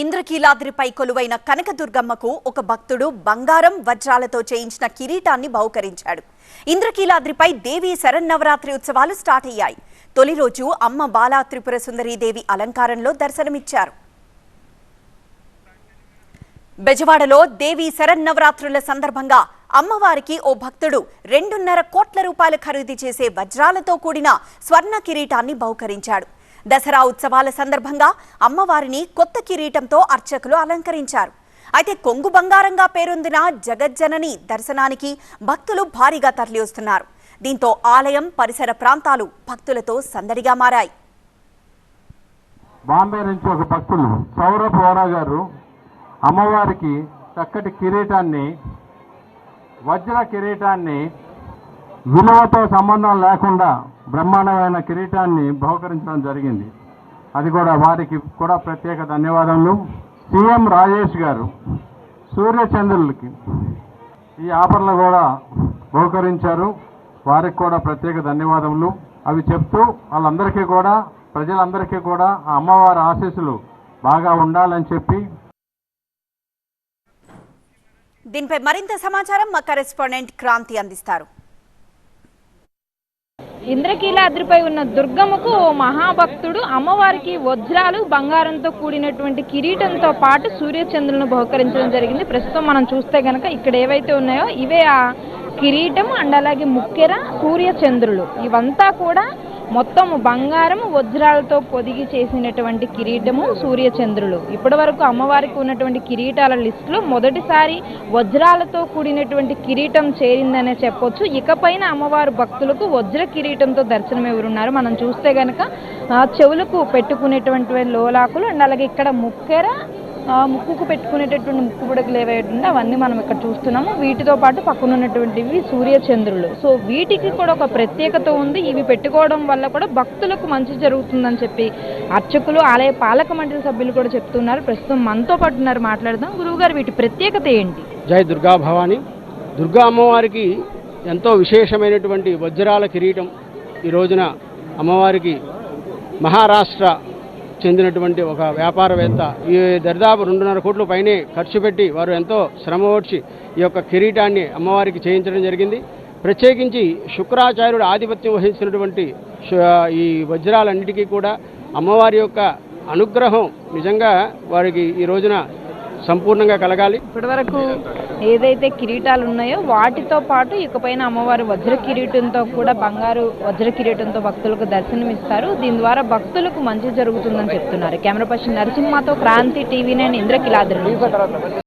ఇంద్రకీలాద్రిపై కొలువైన కనకదుర్గమ్మకు ఒక భక్తుడు బంగారం వజ్రాలతో చేయించిన కిరీటాన్ని బహుకరించాడు. ఇంద్రకీలాద్రిపై దేవి శరన్నవరాత్రి ఉత్సవాలు స్టార్ట్ అయ్యాయి. తొలి రోజు అమ్మ బాలా త్రిపుర సుందరీదేవి అలంకారంలో దర్శనమిచ్చారు. బెజవాడలో దేవి శరన్నవరాత్రుల సందర్భంగా అమ్మవారికి ఓ భక్తుడు రెండున్నర కోట్ల రూపాయలు ఖరీదు చేసే వజ్రాలతో కూడిన స్వర్ణ కిరీటాన్ని బహుకరించాడు. దసరా ఉత్సవాల సందర్భంగా అమ్మవారిని కొత్త కిరీటంతో అర్చకులు అలంకరించారు. అయితే కొంగు బంగారంగా పేరొందిన జగజ్జనని దర్శనానికి భక్తులు భారీగా తరలివస్తున్నారు. దీంతో ఆలయం పరిసర ప్రాంతాలు భక్తులతో సందడిగా మారాయి. బాంబే నుంచి ఒక భక్తులు సౌరభ్ వోరా గారు అమ్మవారికి చక్కటి కిరీటాన్ని వజ్ర కిరీటాన్ని విలువతో సంబంధం లేకుండా బ్రహ్మాండమైన కిరీటాన్ని బహుకరించడం జరిగింది. అది కూడా వారికి కూడా ప్రత్యేక ధన్యవాదములు. సీఎం రాజేష్ గారు సూర్యచంద్రులకి ఈ ఆఫర్లు కూడా బహుకరించారు. వారికి కూడా ప్రత్యేక ధన్యవాదములు. అవి చెప్తూ వాళ్ళందరికీ కూడా ప్రజలందరికీ కూడా ఆ అమ్మవారి ఆశీస్సులు బాగా ఉండాలని చెప్పి దీనిపై మరింత సమాచారం మా కరెస్పాండెంట్ క్రాంతి అందిస్తారు. ఇంద్రకీలాద్రిపై ఉన్న దుర్గమ్మకు ఓ మహాభక్తుడు అమ్మవారికి వజ్రాలు బంగారంతో కూడినటువంటి కిరీటంతో పాటు సూర్యచంద్రులను బహుకరించడం జరిగింది. ప్రస్తుతం మనం చూస్తే కనుక ఇక్కడ ఏవైతే ఉన్నాయో ఇవే ఆ కిరీటం అండ్ అలాగే ముక్కెర సూర్యచంద్రులు. ఇవంతా కూడా మొత్తం బంగారం వజ్రాలతో పొదిగి చేసినటువంటి కిరీటము సూర్యచంద్రులు. ఇప్పటి వరకు అమ్మవారికి ఉన్నటువంటి కిరీటాల లిస్టులో మొదటిసారి వజ్రాలతో కూడినటువంటి కిరీటం చేరిందనే చెప్పొచ్చు. ఇకపైన అమ్మవారు భక్తులకు వజ్ర కిరీటంతో దర్శనం ఎవరున్నారు మనం చూస్తే గనక చెవులకు పెట్టుకునేటువంటి లోలాకులు అండ్ అలాగే ఇక్కడ ముక్కెర ముక్కుకు పెట్టుకునేటటువంటి ముక్కు బుడగలు ఏవైతే అవన్నీ మనం ఇక్కడ చూస్తున్నాము. వీటితో పాటు పక్కన ఉన్నటువంటివి సూర్యచంద్రులు. సో వీటికి కూడా ఒక ప్రత్యేకత ఉంది. ఇవి పెట్టుకోవడం వల్ల కూడా భక్తులకు మంచి జరుగుతుందని చెప్పి అర్చకులు ఆలయ పాలక మండలి సభ్యులు కూడా చెప్తున్నారు. ప్రస్తుతం మనతో పాటు ఉన్నారు. మాట్లాడదాం. గురువుగారు వీటి ప్రత్యేకత ఏంటి? జై దుర్గా భవాని. దుర్గా అమ్మవారికి ఎంతో విశేషమైనటువంటి వజ్రాల కిరీటం ఈ రోజున అమ్మవారికి మహారాష్ట్ర చెందినటువంటి ఒక వ్యాపారవేత్త. ఈ దరిదాపు రెండున్నర కోట్ల పైనే ఖర్చు పెట్టి వారు ఎంతో శ్రమ ఓడ్చి ఈ యొక్క కిరీటాన్ని అమ్మవారికి చేయించడం జరిగింది. ప్రత్యేకించి శుక్రాచార్యుడు ఆధిపత్యం వహించినటువంటి ఈ వజ్రాలన్నిటికీ కూడా అమ్మవారి యొక్క అనుగ్రహం నిజంగా వారికి ఈ రోజున సంపూర్ణంగా కలగాలి. ఇప్పటివరకు ఏదైతే కిరీటాలు ఉన్నాయో వాటితో పాటు ఇకపైన అమ్మవారు వజ్ర కిరీటంతో కూడా బంగారు వజ్ర కిరీటంతో భక్తులకు దర్శనం ఇస్తారు దీని ద్వారా భక్తులకు మంచి జరుగుతుందని చెప్తున్నారు. కెమెరా పర్సన్ నరసింహతో క్రాంతి టీవీ నేను ఇంద్రకిలాద్రి